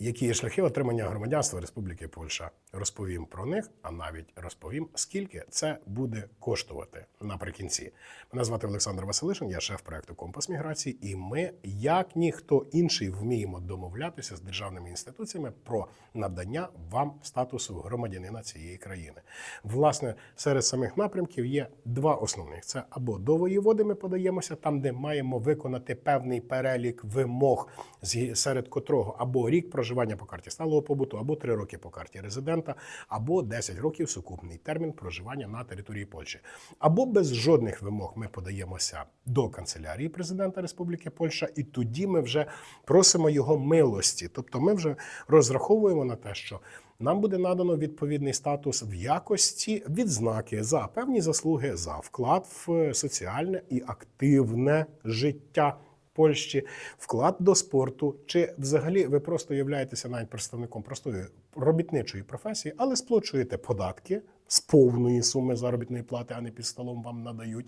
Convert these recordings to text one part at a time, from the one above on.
Які є шляхи отримання громадянства Республіки Польща? Розповім про них, а навіть розповім, скільки це буде коштувати наприкінці. Мене звати Олександр Василишин, я шеф проекту Компас міграції, і ми, як ніхто інший, вміємо домовлятися з державними інституціями про надання вам статусу громадянина цієї країни. Власне, серед самих напрямків є два основних: це або до воєводи ми подаємося, там, де маємо виконати певний перелік вимог, серед котрого або рік проживання по карті сталого побуту, або три роки по карті резидента, або 10 років сукупний термін проживання на території Польщі. Або без жодних вимог ми подаємося до канцелярії президента Республіки Польща, і тоді ми вже просимо його милості. Тобто, ми вже розраховуємо на те, що. Нам буде надано відповідний статус в якості відзнаки за певні заслуги за вклад в соціальне і активне життя Польщі, вклад до спорту, чи взагалі ви просто являєтеся навіть представником простої робітничої професії, але сплачуєте податки з повної суми заробітної плати, а не під столом вам надають.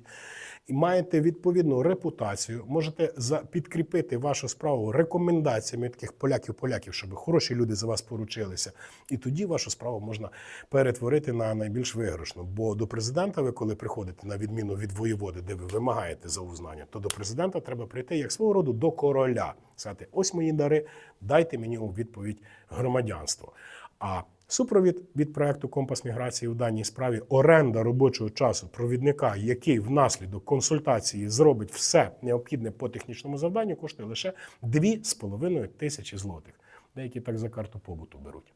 І маєте відповідну репутацію, можете за підкріпити вашу справу рекомендаціями таких поляків-поляків, щоб хороші люди за вас поручилися. І тоді вашу справу можна перетворити на найбільш виграшну. Бо до президента, ви коли приходите на відміну від воєводи, де ви вимагаєте за узнання, то до президента треба прийти як свого роду до короля. Сказати, ось мої дари, дайте мені у відповідь громадянство. А супровід від проекту Компас міграції у даній справі оренда робочого часу провідника, який внаслідок консультації зробить все необхідне по технічному завданню, коштує лише 2,5 тисячі злотих. Деякі так за карту побуту беруть.